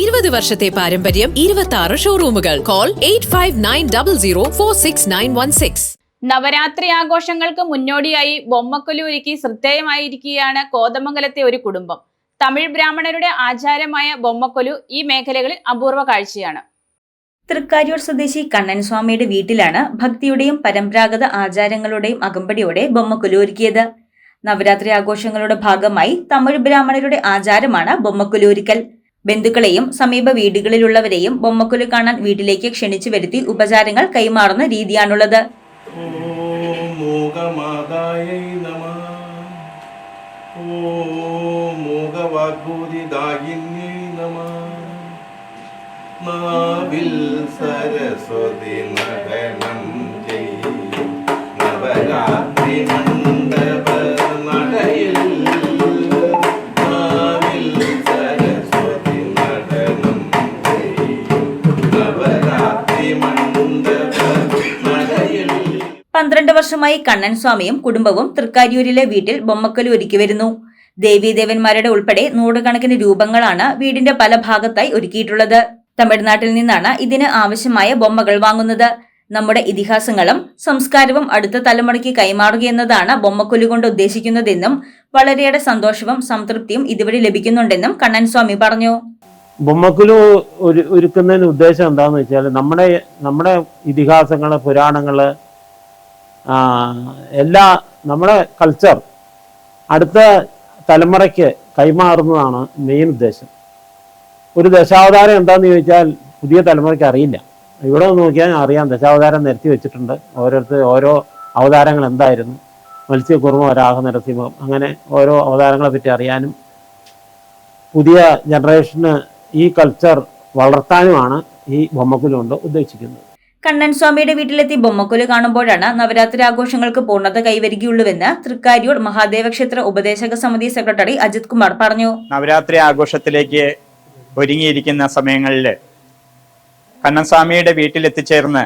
ഇരുപത് വർഷത്തെ പാരമ്പര്യം ഇരുപത്തി ആറ് ഷോറൂമുകൾ call eight five nine double zero four six nine one six Navaratri ആഘോഷങ്ങൾക്ക് മുന്നോടിയായി ബൊമ്മക്കൊലൂരിക്ക് ഒരുക്കി ശ്രദ്ധേയമായിരിക്കുകയാണ് കോതമംഗലത്തെ ഒരു കുടുംബം. തമിഴ് ബ്രാഹ്മണരുടെ ആചാരമായ ബൊമ്മക്കൊലു ഈ മേഖലകളിൽ അപൂർവ കാഴ്ചയാണ്. തൃക്കാര്യൂർ സ്വദേശി കണ്ണൻ സ്വാമിയുടെ വീട്ടിലാണ് ഭക്തിയുടെയും പരമ്പരാഗത ആചാരങ്ങളുടെയും അകമ്പടിയോടെ ബൊമ്മക്കൊലു ഒരുക്കിയത്. നവരാത്രി ആഘോഷങ്ങളുടെ ഭാഗമായി തമിഴ് ബ്രാഹ്മണരുടെ ആചാരമാണ് ബൊമ്മക്കൊലു ഒരുക്കൽ. ബന്ധുക്കളെയും സമീപ വീടുകളിലുള്ളവരെയും ബൊമ്മക്കുലു കാണാൻ വീട്ടിലേക്ക് ക്ഷണിച്ചു വരുത്തി ഉപചാരങ്ങൾ കൈമാറുന്ന രീതിയാണുള്ളത്. ഓ പന്ത്രണ്ട് വർഷമായി കണ്ണൻ സ്വാമിയും കുടുംബവും തൃക്കാര്യൂരിലെ വീട്ടിൽ ബൊമ്മക്കൽ ഒരുക്കി വരുന്നു. ദേവീദേവന്മാരുടെ ഉൾപ്പെടെ നൂറുകണക്കിന് രൂപങ്ങളാണ് വീടിന്റെ പല ഭാഗത്തായി ഒരുക്കിയിട്ടുള്ളത്. തമിഴ്നാട്ടിൽ നിന്നാണ് ഇതിന് ആവശ്യമായ ബൊമ്മകൾ വാങ്ങുന്നത്. നമ്മുടെ ഇതിഹാസങ്ങളും സംസ്കാരവും അടുത്ത തലമുറയ്ക്ക് കൈമാറുകയെന്നതാണ് ബൊമ്മക്കൊലു കൊണ്ട് ഉദ്ദേശിക്കുന്നതെന്നും വളരെയേറെ സന്തോഷവും സംതൃപ്തിയും ഇതുവഴി ലഭിക്കുന്നുണ്ടെന്നും കണ്ണൻ സ്വാമി പറഞ്ഞു. ബൊമ്മക്കുലു ഒരു ഒരുക്കുന്നതിന് ഉദ്ദേശം എന്താന്ന് വെച്ചാൽ നമ്മുടെ നമ്മുടെ ഇതിഹാസങ്ങൾ പുരാണങ്ങൾ എല്ലാ നമ്മുടെ കൾച്ചർ അടുത്ത തലമുറയ്ക്ക് കൈമാറുന്നതാണ് മെയിൻ ഉദ്ദേശം. ഒരു ദശാവതാരം എന്താണെന്ന് ചോദിച്ചാൽ പുതിയ തലമുറയ്ക്ക് അറിയില്ല. ഇവിടെ നോക്കിയാൽ അറിയാം ദശാവതാരം നിരത്തി വെച്ചിട്ടുണ്ട്. ഓരോരുത്തർ ഓരോ അവതാരങ്ങൾ എന്തായിരുന്നു? മത്സ്യകുർമ്മ ഒരാഹ നരസിംഹം അങ്ങനെ ഓരോ അവതാരങ്ങളെ പറ്റി അറിയാനും പുതിയ ജനറേഷന് ഈ കൾച്ചർ വളർത്താനുമാണ് ഈ ബൊമ്മക്കുലുകൊണ്ട് ഉദ്ദേശിക്കുന്നത്. കണ്ണൻ സ്വാമിയുടെ വീട്ടിലെത്തി ബൊമ്മക്കൊലു കാണുമ്പോഴാണ് നവരാത്രി ആഘോഷങ്ങൾക്ക് പൂർണത കൈവരികയുള്ളൂവെന്ന് തൃക്കാര്യൂർ മഹാദേവ ക്ഷേത്ര ഉപദേശക സമിതി സെക്രട്ടറി അജിത് കുമാർ പറഞ്ഞു. നവരാത്രി ആഘോഷത്തിലേക്ക് ഒരുങ്ങിയിരിക്കുന്ന സമയങ്ങളിൽ കണ്ണസ്വാമിയുടെ വീട്ടിലെത്തിച്ചേർന്ന്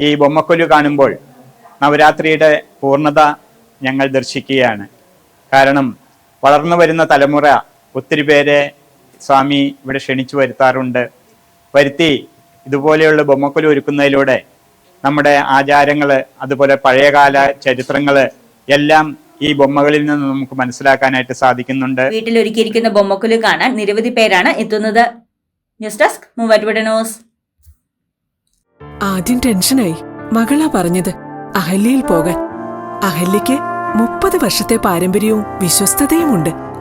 ഈ ബൊമ്മക്കൊലു കാണുമ്പോൾ നവരാത്രിയുടെ പൂർണത ഞങ്ങൾ ദർശിക്കുകയാണ്. കാരണം വളർന്നു വരുന്ന തലമുറ ഒത്തിരി പേരെ സ്വാമി ഇവിടെ ക്ഷണിച്ചു വരുത്താറുണ്ട്. വരുത്തി ഇതുപോലെയുള്ള ബൊമ്മക്കൊലി ഒരുക്കുന്നതിലൂടെ നമ്മുടെ ആചാരങ്ങൾ അതുപോലെ പഴയകാല ചരിത്രങ്ങൾ എല്ലാം ഈ ബൊമ്മകളിൽ നിന്ന് നമുക്ക് മനസ്സിലാക്കാനായിട്ട് സാധിക്കുന്നുണ്ട്. വീട്ടിൽ ഒരുക്കിയിരിക്കുന്ന ബൊമ്മക്കൊലി കാണാൻ നിരവധി പേരാണ് എത്തുന്നത്. ന്യൂസ് ഡെസ്ക് മൂവാറ്റുപുഴ ആദ്യം ടെൻഷനായി. മകളാ പറഞ്ഞത് അഹല്യയിൽ പോകാൻ. അഹല്യയ്ക്ക് മുപ്പത് വർഷത്തെ പാരമ്പര്യവും വിശ്വസ്തതയുമുണ്ട്.